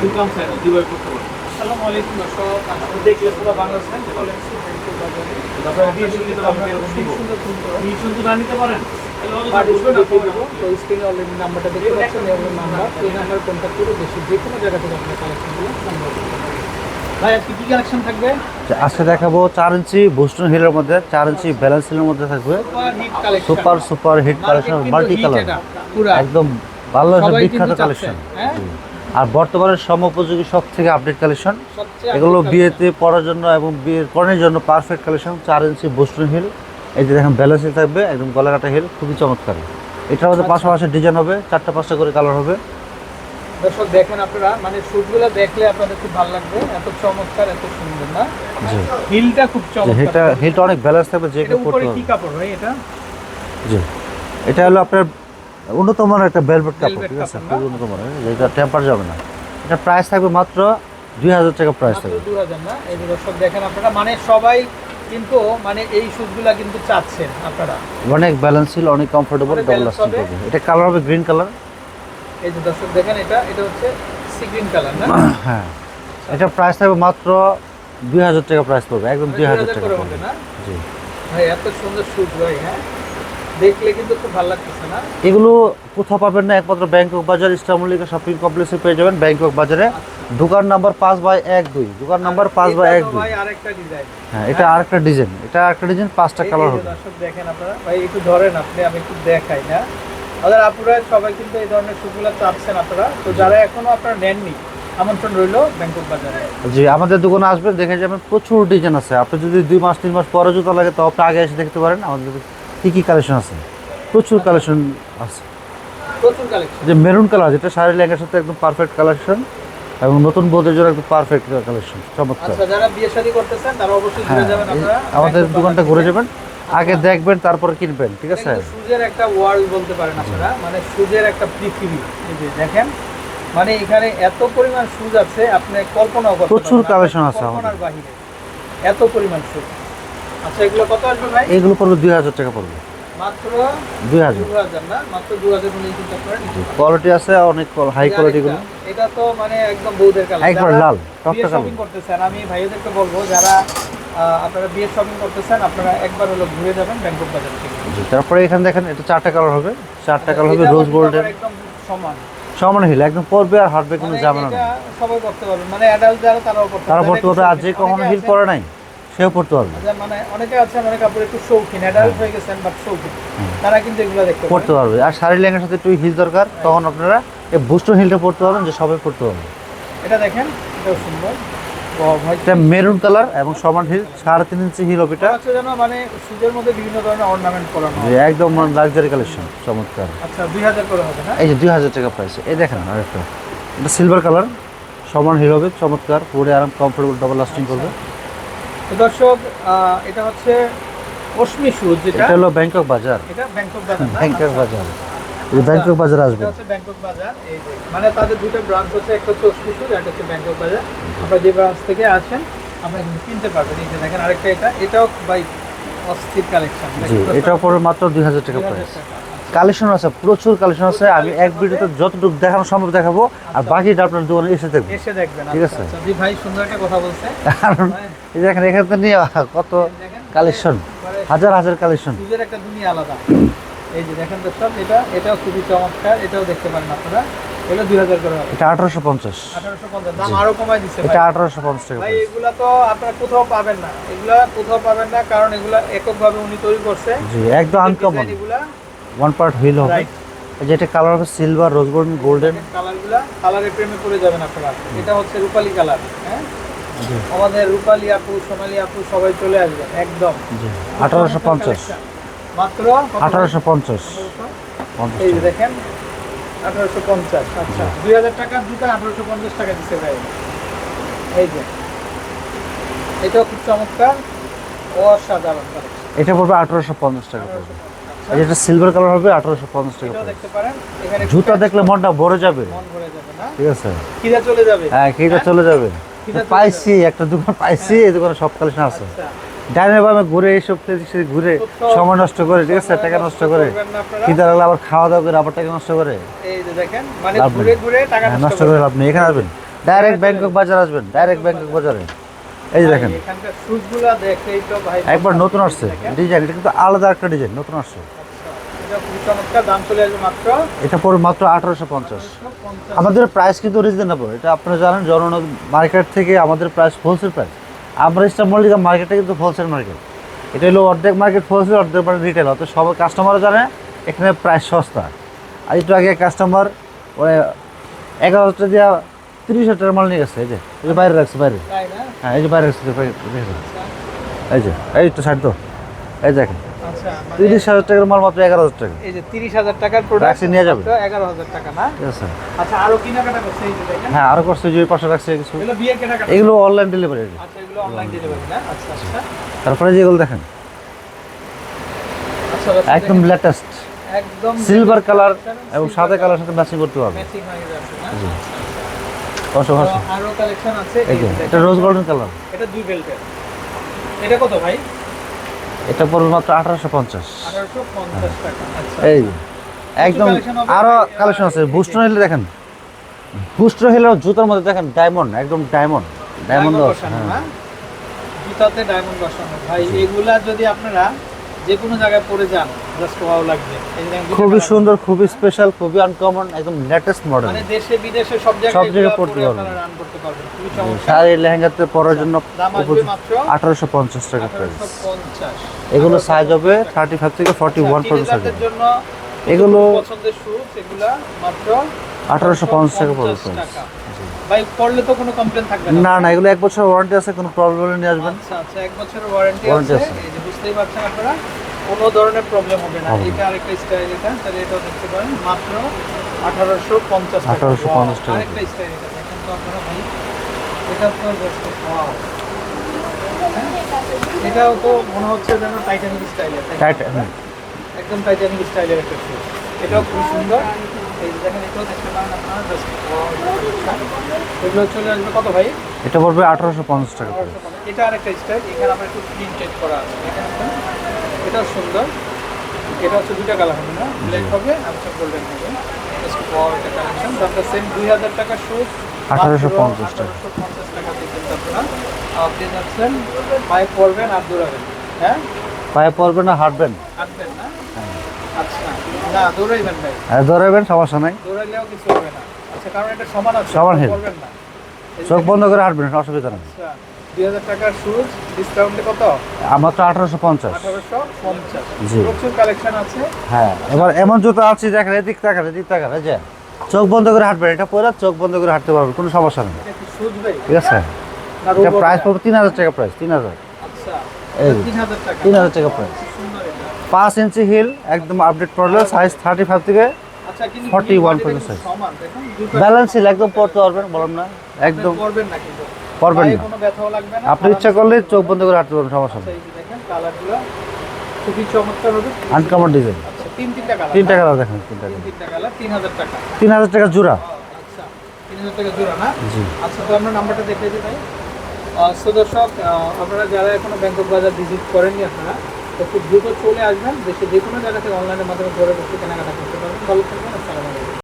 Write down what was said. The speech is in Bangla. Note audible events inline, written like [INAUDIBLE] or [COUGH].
ইনকাম চ্যানেল দুবাই করতে পারেন আসসালামু আলাইকুম দর্শক দেখলে পুরো বাংলাদেশ আপনারা বিয়ে শুনলে তো আপনাকে এরকম দিব বিয়ে শুনতে না নিতে পারেন তাহলে অযথা বলবেন না, পাবেন না। তো স্ক্রিনে অলরেডি নাম্বারটা দেখতে পাচ্ছেন এই নাম্বার এই নাম্বারে কন্ট্যাক্ট করে দেশের যে কোনো জায়গা থেকে আপনার কালেকশনগুলো সংগ্রহ ভাই আজকে কি কালেকশন থাকবে আজকে দেখাবো চার ইঞ্চি বুস্টন হিলের মধ্যে চার ইঞ্চি ব্যালেন্স হিলের মধ্যে থাকবে super super hit collection multi colour একদম সবাই বিখ্যাত কালেকশন হ্যাঁ? আর বর্তমানে সমোপযোগী সব থেকে আপডেট কালেকশন এগুলো বিয়েতে পড়ার জন্য এবং বিয়ের কনের জন্য পারফেক্ট কালেকশন চার ইঞ্চি বুস্টন হিল। এই যে দেখেন ব্যালেন্স হিল থাকবে একদম গলা কাটা হিল খুবই চমৎকার। এটার মধ্যে আচ্ছা। পাশাপাশি ডিজাইন হবে চারটা পাঁচটা করে কালার হবে। দর্শক দেখেন আপনারা মানে শুটগুলো দেখলে আপনাদের খুব ভালো লাগবে। এত চমৎকার এত সুন্দর না? জি। হিলটা খুব চমৎকার। হিলটা হিলটা অনেক ব্যালেন্স থাকবে যে কেউ পড়তে এটা? জি। এটা হলো আপনার উন্নত মানের একটা ভেলভেট কাপড় ঠিক আছে? খুবই উন্নত মানের যেটা টেম্পার যাবে না। এটা প্রাইস থাকবে মাত্র দুই হাজার টাকা প্রাইস থাকবে। দু হাজার না? এই যে দর্শক দেখেন আপনারা মানে সবাই কিন্তু মানে এই শুটগুলা কিন্তু চাচ্ছেন আপনারা। অনেক ব্যালেন্স ছিল অনেক কমফোর্টেবল ডবল লাস্টিং হবে। করবে এটা কালার হবে গ্রিন কালার এই যে দর্শক দেখেন এটা এটা হচ্ছে সি গ্রিন কালার না? [COUGHS] হ্যাঁ। এটা প্রাইস থাকবে মাত্র দুই হাজার টাকা প্রাইস পড়বে একদম দুই হাজার টাকা পড়বে। না? জি। ভাই এত সুন্দর শুট ভাই হ্যাঁ? দেখলে কিন্তু খুব ভালো লাগতেছে না। এগুলো কোথাও পাবেন না একমাত্র ব্যাংকক বাজার ইস্টামলিকা শপিং কমপ্লেক্সে পেয়ে যাবেন ব্যাংকক বাজারে। দোকান নাম্বার পাঁচ বাই এক দুই দোকান নাম্বার পাঁচ বাই এক দুই। হ্যাঁ এটা আরেকটা ডিজাইন এটা আরেকটা ডিজাইন পাঁচটা কালার হবে। দর্শক দেখেন আপনারা ভাই একটু ধরেন আপনি আমি একটু দেখাই না আমাদের আপুরা সবাই কিন্তু এই ধরনের শুটগুলো চাচ্ছেন আপনারা। তো যারা এখনও আপনারা নেননি আমন্ত্রণ রইল ব্যাংকক বাজারে। জি আমাদের দোকানে আসবেন দেখে যাবেন প্রচুর ডিজাইন আছে। আপনি যদি দুই মাস তিন মাস পরে জুতো লাগে তো আপনি আগে এসে দেখতে পারেন আমাদের কী কী কালেকশন আছে? প্রচুর কালেকশন আছে। যে মেরুন কালার যেটা শাড়ি লেহেঙ্গার সাথে একদম পারফেক্ট কালেকশন এবং নতুন বউদের জন্য একদম পারফেক্ট কালেকশন চমৎকার। আচ্ছা যারা বিয়ে শাদী করতেছেন তারা অবশ্যই ঘুরে হ্যাঁ আমাদের দোকানটা ঘুরে যাবেন। আগে দেখবেন তারপরে কিনবেন ঠিক আছে? সুজের একটা ওয়ার্ল্ড বলতে পারেন আপনারা। মানে সুজের একটা পৃথিবী। এই যে দেখেন মানে এখানে এত পরিমাণ সুজ আছে আপনি কল্পনাও করতে প্রচুর পারবেন না। collection আছে বাহিরে। এত পরিমাণ সুজ। আচ্ছা এগুলো কত আসবে ভাই? এইগুলো পড়বে দুই হাজার টাকা পড়বে। মাত্র দুই হাজার। না? মাত্র দু হাজার উনিশ কিন্তু আপনারা নিতে পারবেন। কোয়ালিটি আছে অনেক হাই কোয়ালিটিগুলো এটা তো মানে একদম বৌদের কালার। একবার লাল শপিং করতেছেন আমি বলব যারা আপনারা বিয়ে শপিং করতেছেন আপনারা একবার হলো ঘুরে যাবেন ব্যাংকক বাজার থেকে। তারপরে এখানে দেখেন এটা চারটা কালার হবে। চারটা কালার হবে রোজ গোল্ডেন একদম সমান। সমান হিল একদম পরবে আর হাঁটবে কোনো মানে এটা নেই। সবাই করতে পারবে। মানে অ্যাডাল্ট যারা তারাও করতে তারা আর যে কখনো হিল পরে নাই। সেও পড়তে পারবে মানে অনেকে আছেন অনেক কাপড় একটু শৌখিন অ্যাডাল্ট হয়ে গেছেন বাট শৌখিন তারা কিন্তু এগুলো দেখতে পড়তে পারবে। আর শাড়ি লেহেঙ্গার সাথে একটু হিল দরকার তখন আপনারা এই বুস্টন হিলটা পড়তে পারবেন যে সবাই পড়তে পারবে এটা দেখেন এটাও সুন্দর। এটা মেরুন কালার এবং সমান হিল সাড়ে তিন ইঞ্চি হিল এটা। যেন মানে সুজের মধ্যে বিভিন্ন ধরনের অর্নামেন্ট করানো। একদম লাক্সারি কালেকশন চমৎকার। আচ্ছা দুই হাজার করে হবে না? এই যে দুই হাজার টাকা প্রাইস এই দেখেন আরেকটা। এটা সিলভার কালার সমান হিল হবে চমৎকার। পরে আরাম কমফোর্টেবল ডবল লাস্টিং করবে। তো দর্শক এটা হচ্ছে অশ্মি সুজ যেটা এটা হলো ব্যাংকক বাজার। এটা ব্যাংকক বাজার ব্যাংকক আচ্ছা। বাজার। এই ব্যাংকক বাজার এটা হচ্ছে ব্যাংকক বাজার এই যে। মানে তাদের দুটো ব্রাঞ্চ হচ্ছে একটা হচ্ছে অশ্মি সুজ একটা হচ্ছে ব্যাংকক বাজার। আপনারা যে ব্রাঞ্চ থেকে আসেন আপনারা কিন্তু কিনতে পারবেন। এই যে দেখেন আরেকটা এটা এটাও বাই অস্থির কালেকশন জি এটাও পড়বে মাত্র দুই হাজার টাকা প্রাইস কালেকশন আছে প্রচুর কালেকশন আছে। আমি এক ভিডিওতে যতটুকু দেখানো সম্ভব দেখাবো আর বাকিটা আপনার দোকানে এসে দেখবেন এসে দেখবেন ঠিক আচ্ছা, আছে। আচ্ছা। জি ভাই সুন্দর একটা কথা বলছে। দেখেন এখানে তো নিয়ে কত কালেকশন। হাজার হাজার কালেকশন। একটা দুনিয়া আলাদা। এই যে দেখেন এটা এটাও খুবই চমৎকার এটাও দেখতে পারেন আপনারা। করে হবে। এটা দাম আরও এটা টাকা ভাই এগুলা তো আপনারা কোথাও পাবেন না। এগুলা কোথাও পাবেন না কারণ এগুলা এককভাবে উনি তৈরি করছে। জি একদম আনকমন এগুলা। ওয়ান পার্ট হুইল হবে। রাইট এই যে এটা কালার হবে সিলভার রোজ গোল্ডেন গোল্ডেন কালারগুলা কালারের প্রেমে পড়ে যাবেন আপনারা। এটা হচ্ছে রূপালী কালার হ্যাঁ? আমাদের রূপালী আপু সোনালী আপু সবাই চলে আসবেন একদম। জি। আঠারোশো পঞ্চাশ। মাত্র? আঠারোশো পঞ্চাশ। এই যে দেখেন আঠারোশো পঞ্চাশ আচ্ছা। দুই হাজার টাকা দুটো আঠারোশো পঞ্চাশ টাকা দিচ্ছে ভাই। এই যে। এটাও খুব চমৎকার অসাধারণ। এটা পড়বে আঠারোশো পঞ্চাশ টাকা পড়বে। 1850 এটা সিলভার কালার হবে আঠারোশো পঞ্চাশ টাকা দেখতে পারেন জুতা দেখলে মনটা ভরে যাবে। ঠিক আছে। চলে যাবে। হ্যাঁ কিটা চলে যাবে। পাইছি একটা দোকান পাইছি এই দোকানে সব কালেকশন আছে। আচ্ছা। ডাইনের বামে ঘুরে এইসব ঘুরে সময় নষ্ট করে ঠিক আছে টাকা নষ্ট করে। খিদা লাগলে আবার খাওয়া দাওয়া করে আবার টাকা নষ্ট করে। মানে হ্যাঁ, নষ্ট করে লাভ নেই। এখানে আসবেন। ডাইরেক্ট ব্যাংকক বাজার আসবেন। ডাইরেক্ট ব্যাংকক বাজারে। এই যে দেখেন। একবার নতুন আসছে। ডিজাইন এটা কিন্তু আলাদা একটা ডিজাইন নতুন আসছে। এটা আসবে মাত্র আঠারোশো পঞ্চাশ আমাদের প্রাইস কিন্তু রিজনেবল এটা আপনারা জানেন জননগর মার্কেট থেকে আমাদের প্রাইস হোলসেল প্রাইস আমরা ইস্টার মল্লিকা মার্কেটে কিন্তু হোলসেল মার্কেট এটা হলো অর্ধেক মার্কেট হোলসেল অর্ধেক মার্কেট রিটেল অত সবাই কাস্টমারও জানে এখানে প্রাইস সস্তা আর একটু আগে কাস্টমার ওই এগারো হাজার দিয়া তিরিশ হাজার মাল নিয়ে গেছে এই যে এই যে বাইরে রাখছে বাইরে হ্যাঁ এই যে বাইরে রাখছে এই যে এই একটু ছাড় তো এই দেখেন আচ্ছা মানে তিরিশ হাজার টাকার মাল মাত্র এগারো হাজার টাকা। এই যে তিরিশ হাজার টাকার প্রোডাক্ট নিয়ে যাবে। এগারো হাজার টাকা না? আচ্ছা আরও কেনাকাটা করছে হ্যাঁ আরও করছে যে পাশে রাখছে কিছু। এগুলো অনলাইন ডেলিভারি আচ্ছা এগুলো অনলাইন ডেলিভারি না? আচ্ছা আচ্ছা। তারপরে যেগুলো দেখেন। আচ্ছা আচ্ছা, একদম লেটেস্ট একদম সিলভার কালার এবং সাদা কালার সাথে ম্যাচিং করতে পারবে ম্যাচিং হয়ে যাচ্ছে না? আরও কালেকশন আছে এটা রোজ গোল্ডেন কালার এটা দুই বেল্টের এটা কত ভাই? এটা পড়বে মাত্র আঠারোশো পঞ্চাশ। আচ্ছা। এই একদম collection হবে আরও কালেকশন আছে। বুস্টন হিলে দেখেন বুস্টন হিলের জুতার মধ্যে দেখেন ডায়মন্ড একদম ডায়মন্ড ডায়মন্ড ডায়মন্ড না জুতাতে ডায়মন্ড বসানো। ভাই এগুলা যদি আপনারা যে কোনো জায়গায় পরে যান জাস্ট ওয়াও লাগবে। খুবই সুন্দর খুবই স্পেশাল খুবই আনকমন একদম লেটেস্ট মডেল মানে দেশে বিদেশে সব জায়গায় সব জায়গায় পরে পারবেন। আপনারা রান করতে পারবেন। খুবই চমৎকার। শাড়ি লেহেঙ্গাতে পরার জন্য দাম আসবে মাত্র? আঠারোশো পঞ্চাশ টাকা প্রাইস এগুলো সাইজ হবে থার্টি ফাইভ থেকে ফর্টি ওয়ান পর্যন্ত সাইজ জন্য এগুলো- পছন্দের মাত্র পঞ্চাশ টাকা পড়বে 150 প্রাইস টাকা। ভাই পড়লে তো কোনো কমপ্লেন থাকবে না। না এগুলো এক বছর ওয়ারেন্টি আছে কোনো প্রবলেম নিয়ে আসবেন। আচ্ছা আচ্ছা এক বছরের ওয়ারেন্টি আছে। বুঝতেই পারছেন আপনারা? কোনো ধরনের প্রবলেম হবে না। এটা আরেকটা স্টাইল এটা তাহলে এটাও দেখতে পারেন। মাত্র আঠারোশো পঞ্চাশ 1850 টাকা। আরেকটা স্টাইল এটা। দেখেন তো আপনারা ভাই এটা তো wow। হ্যাঁ? এটাও তো মনে হচ্ছে যেন টাইটানিক স্টাইলের একদম টাইটানিক স্টাইলের একটা শু এটাও খুব সুন্দর। এগুলো চলে আসবে কত ভাই? এটা পড়বে আঠারোশো পঞ্চাশ টাকা এটা আরেকটা স্টাইল এখানে আমরা একটু প্রিন্টেড করা আছে। এটাও সুন্দর। এটা হচ্ছে দুটা কালার হবে না? ব্ল্যাক হবে আর হচ্ছে গোল্ডেন হবে। Just wow, এটা কালেকশন দামটা সেম দুই হাজার টাকা শুজ 1850 টাকা। আঠারোশো পঞ্চাশ টাকা আপনারা আপনি যাচ্ছেন পায়ে পরবেন আর দৌড়াবেন। হ্যাঁ? পায়ে পড়বে না হাঁটবেন। হাঁটবেন না। আচ্ছা। দৌড়াইবেন ধরাবেন সমস্যা নাই। দৌড়াইলেও কিছু হবে না। আচ্ছা কারণ এটা সমান আছে সমান হিল। পরবেন না। এই যে চোখ বন্ধ করে হাঁটবেন অসুবিধা নেই। দুই হাজার টাকার শুজ ডিসকাউন্টে কত? আমার তো আঠারোশো পঞ্চাশ। জি। প্রচুর কালেকশন আছে। হ্যাঁ এবার এমন জুতো আছে দেখেন এদিক এদিক যে চোখ বন্ধ করে হাঁটবেন এটা পরে চোখ বন্ধ করে হাঁটতে পারবেন কোনো সমস্যা নেই। ঠিক আছে। এটা প্রাইস তিন হাজার টাকা প্রাইস তিন হাজার। আচ্ছা তিন হাজার টাকা। প্রাইস পাঁচ ইঞ্চি হিল একদম update model size thirty five থেকে ফর্টি ওয়ান 41 দুই পর্যন্ত দুটো ব্যালেন্স হিল একদম পড়তে পারবেন বললাম না একদম পারবেন না আপনি ইচ্ছা করলে চোখ বন্ধ করে হাঁটতে পারবেন সমস্যা আচ্ছা নেই। আনকমন ডিজাইন আচ্ছা তিন তিনটা কালার দেখেন তিন তিন তিনটা কালার তিন হাজার টাকা জোড়া আচ্ছা জি। আচ্ছা তো আমরা নাম্বারটা দেখে দিই ভাই। সো দর্শক আপনারা যারা এখনও ব্যাংকক বাজার ভিজিট করেননি আপনারা তো খুব দ্রুত চলে আসবেন। দেশে যে কোনো জায়গা থেকে অনলাইনের মাধ্যমে ঘরে বসে কেনাকাটা করতে পারবেন। ভালো থাকবেন।